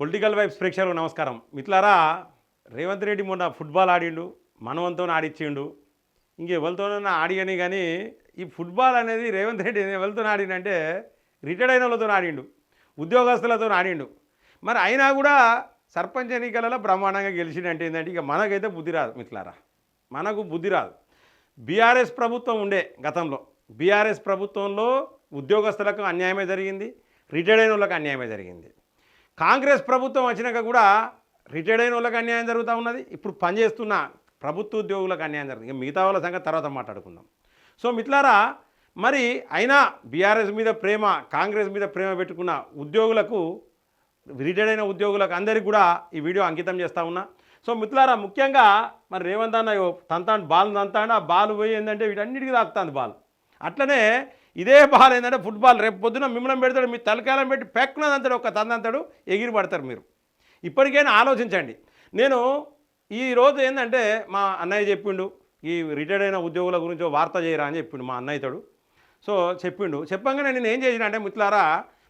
Political vibes ప్రేక్షకులకు నమస్కారం. మిత్రులారా రేవంత్ రెడ్డి మొన్న ఫుట్బాల్ ఆడిండు మనవంతో ఆడిచ్చిండు. ఇంకెవరితోనైనా ఆడియని కానీ ఈ ఫుట్బాల్ అనేది రేవంత్ రెడ్డి ఎవరితో ఆడిండంటే రిటైర్డ్ అయిన వాళ్ళతో ఆడిండు ఉద్యోగస్తులతో ఆడిండు. మరి అయినా కూడా సర్పంచ్ ఎన్నికలలో బ్రహ్మాండంగా గెలిచిందంటే ఏంటంటే ఇక మనకైతే బుద్ధి రాదు మిత్రులారా. మనకు బుద్ధి రాదు. బీఆర్ఎస్ ప్రభుత్వం ఉండే గతంలో. బీఆర్ఎస్ ప్రభుత్వంలో ఉద్యోగస్తులకు అన్యాయమే జరిగింది రిటైర్డ్ అయిన వాళ్ళకి అన్యాయమే జరిగింది. కాంగ్రెస్ ప్రభుత్వం వచ్చినాక కూడా రిటైర్డ్ అయిన వాళ్ళకి అన్యాయం జరుగుతూ ఉన్నది. ఇప్పుడు పనిచేస్తున్న ప్రభుత్వ ఉద్యోగులకు అన్యాయం జరుగుతుంది. ఇంకా మిగతా వాళ్ళ సంగతి తర్వాత మాట్లాడుకుందాం. సో మిత్లారా మరి అయినా బీఆర్ఎస్ మీద ప్రేమ కాంగ్రెస్ మీద ప్రేమ పెట్టుకున్న ఉద్యోగులకు రిటైర్డ్ అయిన ఉద్యోగులకు అందరికీ కూడా ఈ వీడియో అంకితం చేస్తూ ఉన్నా. సో మిత్రులారా ముఖ్యంగా మరి రేవంత్ అన్న ఇగో బాలు బాల్ తంతాడు ఆ బాల్ పోయి ఏంటంటే వీటన్నిటికీ తాకుతుంది బాల్. అట్లనే ఇదే బాల్ ఏంటంటే ఫుట్బాల్. రేపు పొద్దున మిమ్మల్ని పెడతాడు మీ తలకాయలం పెట్టి పెక్కునదంతాడు ఒక తందంతాడు ఎగిరి పడతారు మీరు. ఇప్పటికైనా ఆలోచించండి. నేను ఈ రోజు ఏంటంటే మా అన్నయ్య చెప్పిండు ఈ రిటైర్డ్ అయిన ఉద్యోగుల గురించి వార్త చేయరా అని చెప్పిండు మా అన్నయ్యతోడు సో చెప్పిండు చెప్పంగానే నేను ఏం చేసిన అంటే మిత్రులారా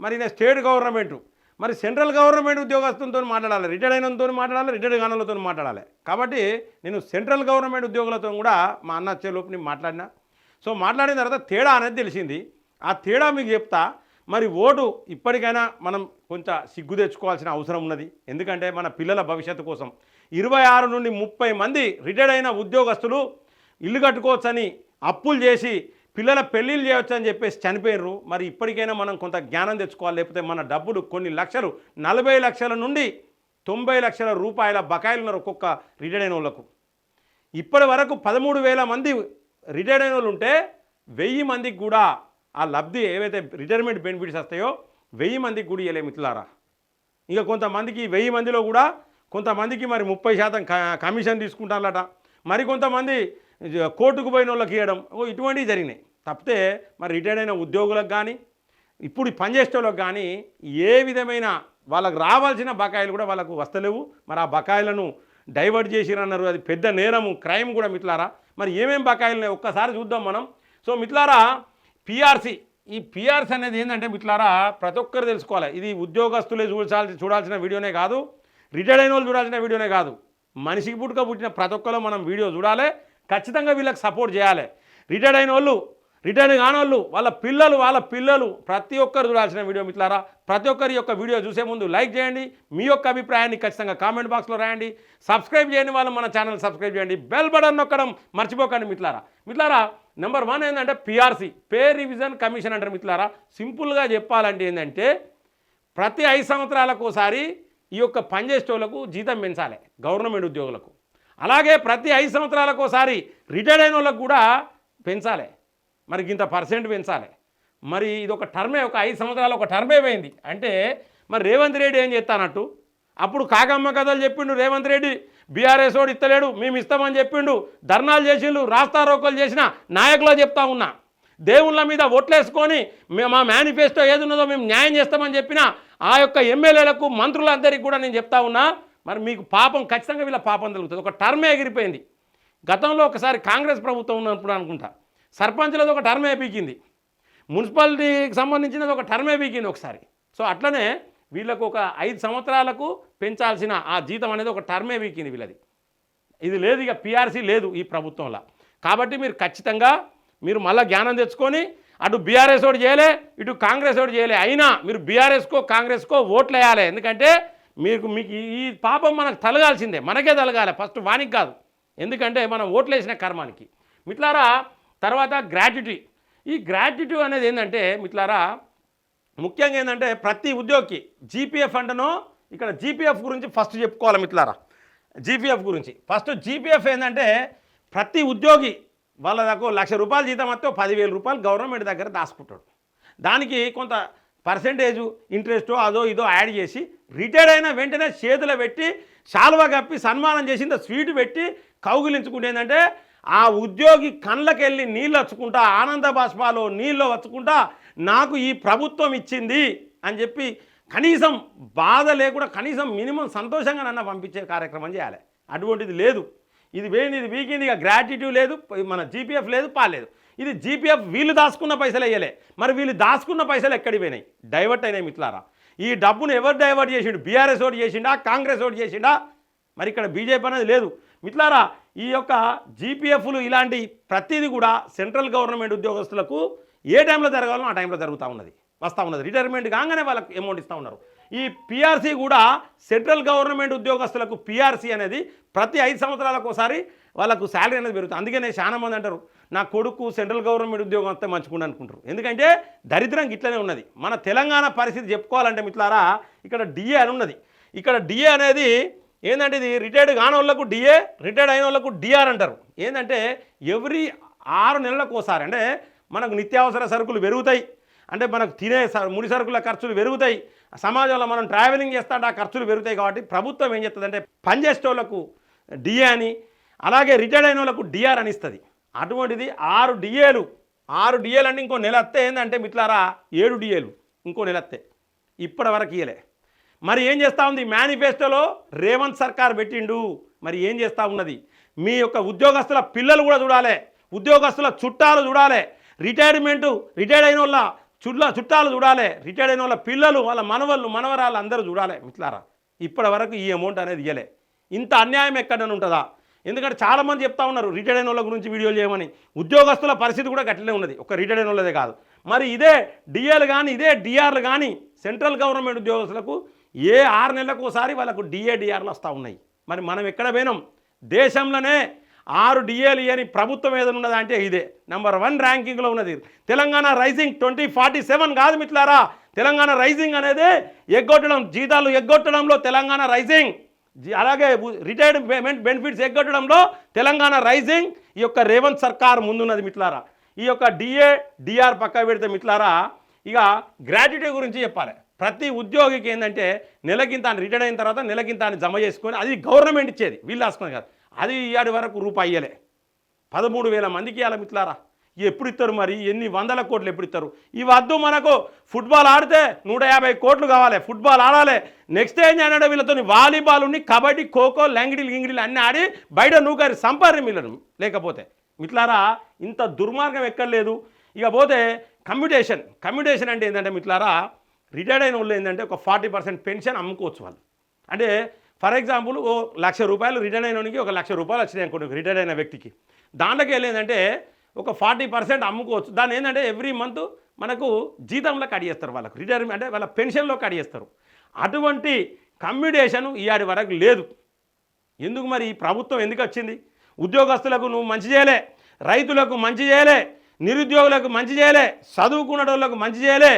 మరి నేను స్టేట్ గవర్నమెంట్ మరి సెంట్రల్ గవర్నమెంట్ ఉద్యోగస్తులతో మాట్లాడాలి రిటైర్డ్ అయినతో మాట్లాడాలి రిటైర్డ్ కానులతో మాట్లాడాలి. కాబట్టి నేను సెంట్రల్ గవర్నమెంట్ ఉద్యోగులతో కూడా మా అన్న వచ్చేలోపు నేను మాట్లాడినా. సో మాట్లాడిన తర్వాత తేడా అనేది తెలిసింది. ఆ తేడా మీకు చెప్తా మరి ఓటు ఇప్పటికైనా మనం కొంచెం సిగ్గు తెచ్చుకోవాల్సిన అవసరం ఉన్నది. ఎందుకంటే మన పిల్లల భవిష్యత్తు కోసం ఇరవై ఆరు నుండి ముప్పై మంది రిటైర్డ్ అయిన ఉద్యోగస్తులు ఇల్లు కట్టుకోవచ్చని అప్పులు చేసి పిల్లల పెళ్ళిళ్ళు చేయొచ్చు అని చెప్పేసి చనిపోయినరు. మరి ఇప్పటికైనా మనం కొంత జ్ఞానం తెచ్చుకోవాలి. లేకపోతే మన డబ్బులు కొన్ని లక్షలు నలభై లక్షల నుండి తొంభై లక్షల రూపాయల బకాయిలు ఉన్నారు ఒక్కొక్క రిటైర్డ్ అయిన వాళ్ళకు. ఇప్పటి వరకు పదమూడు వేల మంది రిటైర్డ్ అయిన వాళ్ళు ఉంటే వెయ్యి మందికి కూడా ఆ లబ్ధి ఏవైతే రిటైర్మెంట్ బెనిఫిట్స్ వస్తాయో వెయ్యి మందికి కూడా ఇవ్వలే మిత్రులారా. ఇంకా కొంతమందికి వెయ్యి మందిలో కూడా కొంతమందికి మరి ముప్పై శాతం క- కమిషన్ తీసుకుంటారట మరి కొంతమంది కోర్టుకు పోయిన వాళ్ళకి ఇవ్వడం ఓ ఇటువంటివి జరిగినాయి. తప్పితే మరి రిటైర్డ్ అయిన ఉద్యోగులకు కానీ ఇప్పుడు పనిచేసే వాళ్ళకి కానీ ఏ విధమైన వాళ్ళకి రావాల్సిన బకాయిలు కూడా వాళ్ళకు వస్తలేవు. మరి ఆ బకాయిలను డైవర్ట్ చేసిరన్నారు. అది పెద్ద నేరము క్రైమ్ కూడా మిట్లారా మరి ఏమేం బకాయిలు ఉన్నాయి? ఒక్కసారి చూద్దాం మనం. సో మిట్లారా పిఆర్సీ ఈ పిఆర్సీ అనేది ఏంటంటే మిట్లారా ప్రతి ఒక్కరు తెలుసుకోవాలి. ఇది ఉద్యోగస్తులే చూడాల్సి చూడాల్సిన వీడియోనే కాదు. రిటైర్డ్ అయిన వాళ్ళు చూడాల్సిన వీడియోనే కాదు. మనిషికి పుట్టుక పుట్టిన ప్రతి ఒక్కరు మనం వీడియో చూడాలి. ఖచ్చితంగా వీళ్ళకి సపోర్ట్ చేయాలి. రిటైర్డ్ అయిన వాళ్ళు రిటైర్డ్ కాని వాళ్ళ పిల్లలు వాళ్ళ పిల్లలు ప్రతి ఒక్కరు చూడాల్సిన వీడియో మిత్రులారా. ప్రతి ఒక్కరి యొక్క వీడియో చూసే ముందు లైక్ చేయండి మీ యొక్క అభిప్రాయాన్ని ఖచ్చితంగా కామెంట్ బాక్స్లో రాయండి. సబ్స్క్రైబ్ చేయని వాళ్ళు మన ఛానల్ సబ్స్క్రైబ్ చేయండి. బెల్ బటన్ నొక్కడం మర్చిపోకండి మిత్రులారా. మిత్రులారా నెంబర్ వన్ ఏంటంటే పిఆర్సీ పే రివిజన్ కమిషన్ అంటారు మిత్రులారా. సింపుల్గా చెప్పాలంటే ఏంటంటే ప్రతి ఐదు సంవత్సరాలకు ఒకసారి ఈ యొక్క పనిచేసేటోళ్ళకు జీతం పెంచాలి గవర్నమెంట్ ఉద్యోగులకు. అలాగే ప్రతి ఐదు సంవత్సరాలకు ఒకసారి రిటైర్డ్ అయిన వాళ్ళకు కూడా పెంచాలి. మరి ఇంత పర్సెంట్ పెంచాలి. మరి ఇది ఒక టర్మే ఒక ఐదు సంవత్సరాలు ఒక టర్మే పోయింది. అంటే మరి రేవంత్ రెడ్డి ఏం చేస్తానట్టు? అప్పుడు కాకమ్మ కథలు చెప్పిండు రేవంత్ రెడ్డి బీఆర్ఎస్ వాడు ఇస్తలేడు మేము ఇస్తామని చెప్పిండు ధర్నాలు చేసిండు రాస్తారోకలు చేసిన నాయకులో చెప్తా ఉన్నా. దేవుళ్ళ మీద ఓట్లేసుకొని మేము మా మేనిఫెస్టో ఏది ఉన్నదో మేము న్యాయం చేస్తామని చెప్పిన ఆ యొక్క ఎమ్మెల్యేలకు మంత్రులందరికీ కూడా నేను చెప్తా ఉన్నా మరి మీకు పాపం ఖచ్చితంగా వీళ్ళ పాపం జరుగుతుంది ఒక టర్మే ఎగిరిపోయింది. గతంలో ఒకసారి కాంగ్రెస్ ప్రభుత్వం ఉన్నప్పుడు అనుకుంటా సర్పంచ్లది ఒక టర్మ్ పీకింది. మున్సిపాలిటీకి సంబంధించినది ఒక టర్మ్ పీకింది ఒకసారి. సో అట్లనే వీళ్ళకు ఒక ఐదు సంవత్సరాలకు పెంచాల్సిన ఆ జీతం అనేది ఒక టర్మే పీకింది వీళ్ళది. ఇది లేదు ఇక పీఆర్సీ లేదు ఈ ప్రభుత్వంలో. కాబట్టి మీరు ఖచ్చితంగా మీరు మళ్ళీ జ్ఞానం తెచ్చుకొని అటు బీఆర్ఎస్ ఒకటి చేయలే ఇటు కాంగ్రెస్ ఒకటి చేయలే. అయినా మీరు బీఆర్ఎస్కో కాంగ్రెస్కో ఓట్లు వేయాలి ఎందుకంటే మీకు మీకు ఈ- ఈ పాపం మనకు తలగాల్సిందే. మనకే తలగాలి. ఫస్ట్ వానికి కాదు. ఎందుకంటే మనం ఓట్లు వేసిన కర్మానికి. మిట్లారా తర్వాత గ్రాట్యుటీ ఈ గ్రాట్యుటీ అనేది ఏంటంటే మిట్లారా ముఖ్యంగా ఏంటంటే ప్రతి ఉద్యోగికి జీపీఎఫ్ అంటనో ఇక్కడ జీపీఎఫ్ గురించి ఫస్ట్ చెప్పుకోవాలి మిట్లారా జీపీఎఫ్ గురించి. ఫస్ట్ జీపీఎఫ్ ఏంటంటే ప్రతి ఉద్యోగి వాళ్ళ దగ్గర లక్ష రూపాయలు జీతం వస్తే పదివేల రూపాయలు గవర్నమెంట్ దగ్గర దాచుకుంటాడు. దానికి కొంత పర్సెంటేజ్ ఇంట్రెస్ట్ అదో ఇదో యాడ్ చేసి రిటైర్డ్ అయిన వెంటనే చేతులు పెట్టి శాలువా కప్పి సన్మానం చేసింది స్వీట్ పెట్టి కౌగిలించుకుంటే ఏంటంటే ఆ ఉద్యోగి కళ్ళకెళ్ళి నీళ్ళు వచ్చుకుంటా ఆనంద బాష్పాలు నీళ్ళు వచ్చుకుంటా నాకు ఈ ప్రభుత్వం ఇచ్చింది అని చెప్పి కనీసం బాధ లేకుండా కనీసం మినిమం సంతోషంగా నన్ను పంపించే కార్యక్రమం చేయాలి. అటువంటిది లేదు. ఇది వేయింది ఇది వీకింది ఇక గ్రాటిట్యూడ్ లేదు మన జీపీఎఫ్ లేదు పాలేదు ఇది జీపీఎఫ్ వీళ్ళు దాచుకున్న పైసలు వేయలే. మరి వీళ్ళు దాచుకున్న పైసలు ఎక్కడికి పోయినాయి? డైవర్ట్ అయినాయి మిత్రులారా. ఈ డబ్బును ఎవరు డైవర్ట్ చేసిండు? బీఆర్ఎస్ ఓటు చేసిండా? కాంగ్రెస్ ఓటు చేసిండా? మరి ఇక్కడ బీజేపీ అనేది లేదు. మిత్రులారా ఈ యొక్క జీపీఎఫ్లు ఇలాంటి ప్రతిదీ కూడా సెంట్రల్ గవర్నమెంట్ ఉద్యోగస్తులకు ఏ టైంలో జరగాలో ఆ టైంలో జరుగుతూ ఉన్నది వస్తూ ఉన్నది. రిటైర్మెంట్ కాగానే వాళ్ళకి అమౌంట్ ఇస్తూ ఉన్నారు. ఈ పిఆర్సీ కూడా సెంట్రల్ గవర్నమెంట్ ఉద్యోగస్తులకు పిఆర్సీ అనేది ప్రతి ఐదు సంవత్సరాలకు ఒకసారి వాళ్ళకు శాలరీ అనేది పెరుగుతుంది. అందుకనే చాలా మంది అంటారు నా కొడుకు సెంట్రల్ గవర్నమెంట్ ఉద్యోగం అంతా మంచుకుండా అనుకుంటారు. ఎందుకంటే దరిద్రం ఇట్లనే ఉన్నది. మన తెలంగాణ పరిస్థితి చెప్పుకోవాలంటే మిట్లారా ఇక్కడ డిఏ అని ఉన్నది. ఇక్కడ డిఏ అనేది ఏంటంటే ఇది రిటైర్డ్ కాని వాళ్ళకు డిఏ రిటైర్డ్ అయిన వాళ్ళకు డిఆర్ అంటారు. ఏంటంటే ఎవ్రీ ఆరు నెలలకు ఒకసారి అంటే మనకు నిత్యావసర సరుకులు పెరుగుతాయి. అంటే మనకు తినే ముడి సరుకుల ఖర్చులు పెరుగుతాయి. సమాజంలో మనం ట్రావెలింగ్ చేస్తా ఆ ఖర్చులు పెరుగుతాయి కాబట్టి ప్రభుత్వం ఏం చేస్తుందంటే పనిచేసేటోళ్ళకు డిఏ అని అలాగే రిటైర్డ్ అయిన వాళ్ళకు డిఆర్ అని ఇస్తుంది. అటువంటిది ఆరు డిఏలు ఆరు డిఏలు అంటే ఇంకో నెల వస్తే ఏంటంటే మిట్లారా ఏడు డిఏలు ఇంకో నెల వస్తే ఇప్పటి వరకు ఇయ్యలే. మరి ఏం చేస్తూ ఉంది? మేనిఫెస్టోలో రేవంత్ సర్కార్ పెట్టిండు. మరి ఏం చేస్తూ ఉన్నది? మీ యొక్క ఉద్యోగస్తుల పిల్లలు కూడా చూడాలి. ఉద్యోగస్తుల చుట్టాలు చూడాలి. రిటైర్మెంటు రిటైర్డ్ అయిన వాళ్ళ చుట్ల చుట్టాలు చూడాలి. రిటైర్డ్ అయిన వాళ్ళ పిల్లలు వాళ్ళ మనవళ్ళు మనవరాలు అందరూ చూడాలి మిట్లారా ఇప్పటి వరకు ఈ అమౌంట్ అనేది ఇయ్యలే. ఇంత అన్యాయం ఎక్కడైనా ఉంటుందా? ఎందుకంటే చాలామంది చెప్తా ఉన్నారు రిటైర్డ్ అయిన వాళ్ళ గురించి వీడియోలు చేయమని. ఉద్యోగస్తుల పరిస్థితి కూడా గట్లనే ఉన్నది. ఒక రిటైర్డ్ అయిన వాళ్ళదే కాదు. మరి ఇదే డిఏలు కానీ ఇదే డిఆర్లు కానీ సెంట్రల్ గవర్నమెంట్ ఉద్యోగస్తులకు ఏ ఆరు నెలలకు ఒకసారి వాళ్ళకు డిఏడిఆర్లు వస్తూ ఉన్నాయి. మరి మనం ఎక్కడ పోయినాం? దేశంలోనే ఆరు డిఏలు అని ప్రభుత్వం ఏదైనా ఉన్నదా అంటే ఇదే. నెంబర్ వన్ ర్యాంకింగ్లో ఉన్నది. Telangana rising twenty forty seven కాదు మిట్లారా తెలంగాణ రైజింగ్ అనేది ఎగ్గొట్టడం జీతాలు ఎగ్గొట్టడంలో తెలంగాణ రైజింగ్ అలాగే రిటైర్డ్ బెనిఫిట్స్ ఎగ్గొట్టడంలో తెలంగాణ రైజింగ్ ఈ యొక్క రేవంత్ సర్కార్ ముందున్నది మిట్లారా ఈ యొక్క డిఏ డిఆర్ పక్క పెడితే మిట్లారా ఇక గ్రాట్యుటీ గురించి చెప్పాలి. ప్రతి ఉద్యోగికి ఏంటంటే నెలకింత తాను రిటైర్డ్ అయిన తర్వాత నెలకింత అని జమ చేసుకొని అది గవర్నమెంట్ ఇచ్చేది వీళ్ళు రాసుకుని కాదు. అది ఇయ్యాడి వరకు రూపాయి ఇయ్యలే. పదమూడు వేల మందికి ఇవ్వాలి మిట్లారా ఎప్పుడు ఇస్తారు మరి? ఎన్ని వందల కోట్లు ఎప్పుడు ఇస్తారు? ఈ వద్దు మనకు. ఫుట్బాల్ ఆడితే నూట యాభై కోట్లు కావాలి. ఫుట్బాల్ ఆడాలి. నెక్స్ట్ ఏం చేయడం వీళ్ళతో వాలీబాల్ ఉండి కబడ్డీ ఖోఖో లంగిడీలు గింగిడీలు అన్నీ ఆడి బయట నూకారి సంపారి వీళ్ళను లేకపోతే. మిట్లారా ఇంత దుర్మార్గం ఎక్కడ లేదు. ఇక పోతే కమ్యూటేషన్ కమ్యూటేషన్ అంటే ఏంటంటే మిట్లారా రిటైర్డ్ అయిన వాళ్ళు ఏంటంటే ఒక ఫార్టీ పర్సెంట్ పెన్షన్ అమ్ముకోవచ్చు వాళ్ళు. అంటే ఫర్ ఎగ్జాంపుల్ ఓ లక్ష రూపాయలు రిటైర్డ్ అయినోనికి ఒక లక్ష రూపాయలు వచ్చినాయి అనుకోండి రిటైర్డ్ అయిన వ్యక్తికి. దాంట్లోకి వెళ్ళేందంటే ఒక ఫార్టీ పర్సెంట్ అమ్ముకోవచ్చు. దాని ఏంటంటే ఎవ్రీ మంత్ మనకు జీతంలో కట్ చేస్తారు వాళ్ళకు. రిటైర్మెంట్ అంటే వాళ్ళ పెన్షన్లో కట్ చేస్తారు. అటువంటి కమ్యూడేషన్ ఇవాడి వరకు లేదు. ఎందుకు మరి ఈ ప్రభుత్వం ఎందుకు వచ్చింది? ఉద్యోగస్తులకు నువ్వు మంచి చేయలే రైతులకు మంచి చేయలే నిరుద్యోగులకు మంచి చేయలే చదువుకున్న వాళ్ళకు మంచి చేయలే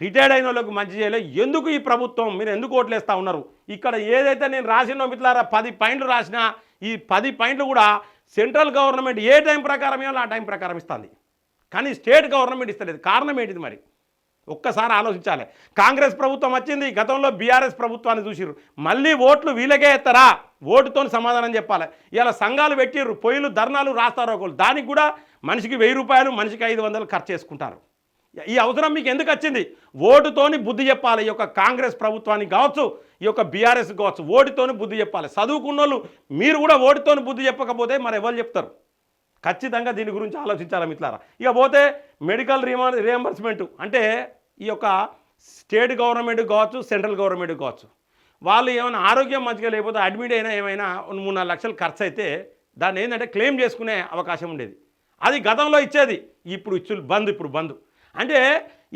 రిటైర్డ్ అయిన వాళ్ళకు మంచి చేయలే. ఎందుకు ఈ ప్రభుత్వం? మీరు ఎందుకు ఓట్లేస్తూ ఉన్నారు? ఇక్కడ ఏదైతే నేను రాసినో మిత్రులారా పది పాయింట్లు రాసినా ఈ పది పాయింట్లు కూడా సెంట్రల్ గవర్నమెంట్ ఏ టైం ప్రకారం ఇవ్వాలో ఆ టైం ప్రకారం ఇస్తుంది. కానీ స్టేట్ గవర్నమెంట్ ఇస్తలేదు. కారణం ఏంటిది మరి? ఒక్కసారి ఆలోచించాలి. కాంగ్రెస్ ప్రభుత్వం వచ్చింది గతంలో బీఆర్ఎస్ ప్రభుత్వాన్ని చూసిర్రు. మళ్ళీ ఓట్లు వీళ్ళకే ఎత్తారా? ఓటుతో సమాధానం చెప్పాలి. ఇలా సంఘాలు పెట్టిర్రు పొయ్యిలు ధర్నాలు రాస్తారు ఒకళ్ళు. దానికి కూడా మనిషికి వెయ్యి రూపాయలు మనిషికి ఐదు వందలు ఖర్చు చేసుకుంటారు. ఈ అవసరం మీకు ఎందుకు వచ్చింది? ఓటుతోని బుద్ధి చెప్పాలి. ఈ యొక్క కాంగ్రెస్ ప్రభుత్వానికి కావచ్చు ఈ యొక్క బీఆర్ఎస్ కావచ్చు ఓటుతోని బుద్ధి చెప్పాలి. చదువుకున్న మీరు కూడా ఓటుతోని బుద్ధి చెప్పకపోతే మరి ఎవరు చెప్తారు? ఖచ్చితంగా దీని గురించి ఆలోచించాలి మిట్లారా ఇక పోతే మెడికల్ రిమా రియంబర్స్మెంట్ అంటే ఈ యొక్క స్టేట్ గవర్నమెంట్ కావచ్చు సెంట్రల్ గవర్నమెంట్ కావచ్చు. వాళ్ళు ఏమైనా ఆరోగ్యం మంచిగా లేకపోతే అడ్మిట్ అయినా ఏమైనా మూడు నాలుగు లక్షలు ఖర్చు అయితే దాన్ని ఏంటంటే క్లెయిమ్ చేసుకునే అవకాశం ఉండేది. అది గతంలో ఇచ్చేది. ఇప్పుడు ఇచ్చు బంద్ ఇప్పుడు బంద్. అంటే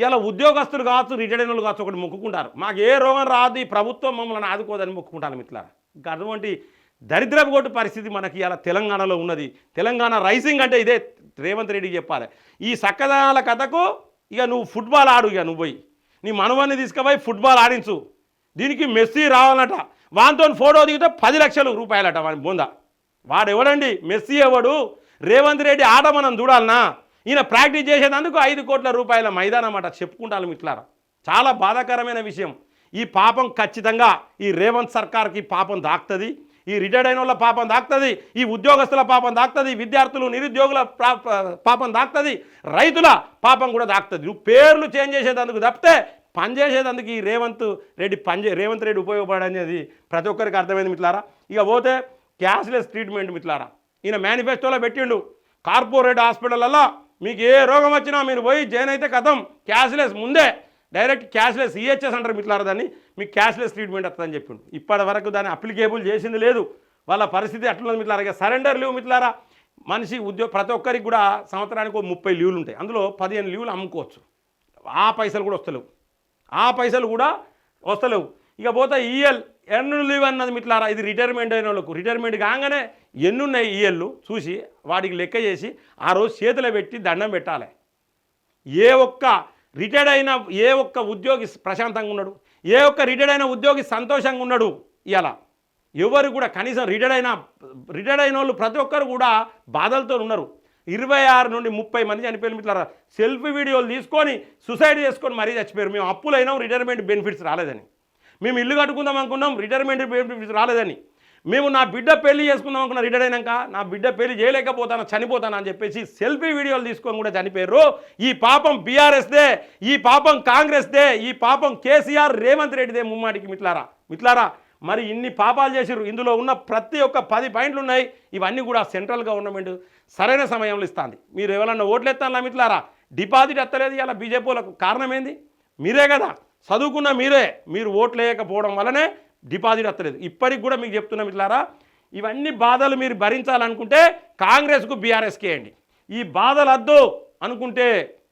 ఇలా ఉద్యోగస్తులు కావచ్చు రిటైర్డ్ అయిన వాళ్ళు కావచ్చు ఒకటి మొక్కుకుంటారు. మాకు ఏ రోగం రాదు ఈ ప్రభుత్వం మమ్మల్ని ఆదుకోదని మొక్కుకుంటాను మిట్లారా ఇంకా అటువంటి దరిద్రపు కొట్టు పరిస్థితి మనకి ఇలా తెలంగాణలో ఉన్నది. తెలంగాణ రైజింగ్ అంటే ఇదే రేవంత్ రెడ్డికి చెప్పాలి. ఈ సక్కదనాల కథకు ఇక నువ్వు ఫుట్బాల్ ఆడు ఇక నువ్వు పోయి. నీ మనవన్ని తీసుకుపోయి ఫుట్బాల్ ఆడించు. దీనికి మెస్సీ రావాలట. వాంతో ఫోటో దిగితే పది లక్షలు రూపాయలట వాని బొంద. వాడు ఎవడండి మెస్సీ ఎవడు? రేవంత్ రెడ్డి ఆట మనం చూడాలనా? ఈయన ప్రాక్టీస్ చేసేందుకు ఐదు కోట్ల రూపాయల మైదానం అన్నమాట. చెప్పుకుంటాను మిట్లారా చాలా బాధాకరమైన విషయం. ఈ పాపం ఖచ్చితంగా ఈ రేవంత్ సర్కార్కి పాపం దాక్తుంది. ఈ రిటైర్డ్ అయిన వాళ్ళ పాపం దాక్తుంది. ఈ ఉద్యోగస్తుల పాపం దాక్తుంది. విద్యార్థులు నిరుద్యోగుల పాపం దాక్తుంది. రైతుల పాపం కూడా దాక్తుంది. నువ్వు పేర్లు చేంజ్ చేసేదందుకు తప్పితే పనిచేసేటందుకు ఈ రేవంత్ రెడ్డి పని చే రేవంత్ రెడ్డి ఉపయోగపడనేది ప్రతి ఒక్కరికి అర్థమైంది మిట్లారా ఇక పోతే క్యాష్లెస్ ట్రీట్మెంట్ మిట్లారా ఈయన మేనిఫెస్టోలో పెట్టిండు. కార్పొరేట్ హాస్పిటల్లో మీకు ఏ రోగం వచ్చినా మీరు పోయి జైన్ అయితే కథం. క్యాష్లెస్ ముందే డైరెక్ట్ క్యాష్లెస్ ఈహెచ్ఎస్ అంటారు మిట్లారా దాన్ని. మీకు క్యాష్లెస్ ట్రీట్మెంట్ వస్తుందని చెప్పిండు. ఇప్పటి వరకు దాన్ని అప్లికేబుల్ చేసింది లేదు. వాళ్ళ పరిస్థితి అట్లున్నది మిట్లారా సరెండర్ లీవ్ మిట్లారా మనిషి ఉద్యోగ ప్రతి ఒక్కరికి కూడా సంవత్సరానికి ఒక ముప్పై లీవులు ఉంటాయి. అందులో పదిహేను లీవులు అమ్ముకోవచ్చు. ఆ పైసలు కూడా వస్తలేవు. ఆ పైసలు కూడా వస్తలేవు. ఇక పోతే ఈఎల్ ఎన్ను లీవ్ అన్నది మిట్లారా? ఇది రిటైర్మెంట్ అయిన వాళ్ళకు. రిటైర్మెంట్ కాగానే ఎన్నున్నాయి ఈఎల్లు చూసి వాటికి లెక్క చేసి ఆ రోజు చేతిలో పెట్టి దండం పెట్టాలి. ఏ ఒక్క రిటైర్డ్ అయిన ఏ ఒక్క ఉద్యోగి ప్రశాంతంగా ఉన్నాడు? ఏ ఒక్క రిటైర్డ్ అయిన ఉద్యోగి సంతోషంగా ఉన్నాడు? ఇలా ఎవరు కూడా కనీసం రిటైర్డ్ అయిన రిటైర్డ్ అయిన వాళ్ళు ప్రతి ఒక్కరు కూడా బాధలతో ఉన్నారు. ఇరవై ఆరు నుండి ముప్పై మంది చనిపోయిన మిట్లారా? సెల్ఫీ వీడియోలు తీసుకొని సుసైడ్ చేసుకొని మరీ చచ్చిపోయారు. మేము అప్పులైనా రిటైర్మెంట్ బెనిఫిట్స్ రాలేదని. మేము ఇల్లు కట్టుకుందాం అనుకున్నాం రిటైర్మెంట్ రాలేదని. మేము నా బిడ్డ పెళ్ళి చేసుకుందాం అనుకున్న రిటైర్ అయినాక నా బిడ్డ పెళ్ళి చేయలేకపోతాను చనిపోతాను అని చెప్పేసి సెల్ఫీ వీడియోలు తీసుకొని కూడా చనిపోయారు. ఈ పాపం బీఆర్ఎస్దే ఈ పాపం కాంగ్రెస్దే ఈ పాపం కేసీఆర్ రేవంత్ రెడ్డిదే ముమ్మాటికి మిట్లారా మిట్లారా మరి ఇన్ని పాపాలు చేసిరు ఇందులో ఉన్న ప్రతి ఒక్క పది పాయింట్లు ఉన్నాయి. ఇవన్నీ కూడా సెంట్రల్ గవర్నమెంట్ సరైన సమయంలో ఇస్తుంది. మీరు ఎవరన్నా ఓట్లు ఎత్తాను మిట్లారా డిపాజిట్ ఎత్తలేదు ఇలా బీజేపీలకు కారణమేంది కారణం ఏంది? మీరే కదా. చదువుకున్న మీరే మీరు ఓట్లు వేయకపోవడం వల్లనే డిపాజిట్ వస్తలేదు. ఇప్పటికి కూడా మీకు చెప్తున్నాం ఇట్లారా ఇవన్నీ బాధలు మీరు భరించాలనుకుంటే కాంగ్రెస్కు బీఆర్ఎస్కి వేయండి ఈ బాధలు వద్దు అనుకుంటే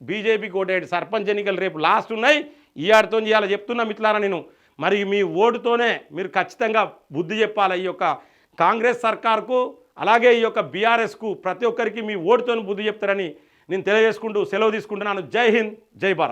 బీజేపీకి ఓటేయండి. సర్పంచ్ ఎన్నికలు రేపు లాస్ట్ ఉన్నాయి. ఈ ఆడితో ఇవాళ మిట్లారా నేను. మరి మీ ఓటుతోనే మీరు ఖచ్చితంగా బుద్ధి చెప్పాలి ఈ యొక్క కాంగ్రెస్ సర్కార్కు అలాగే ఈ యొక్క బీఆర్ఎస్కు ప్రతి ఒక్కరికి మీ ఓటుతోనే బుద్ధి చెప్తారని నేను తెలియజేసుకుంటూ సెలవు తీసుకుంటున్నాను. జై హింద్ జై భారత్.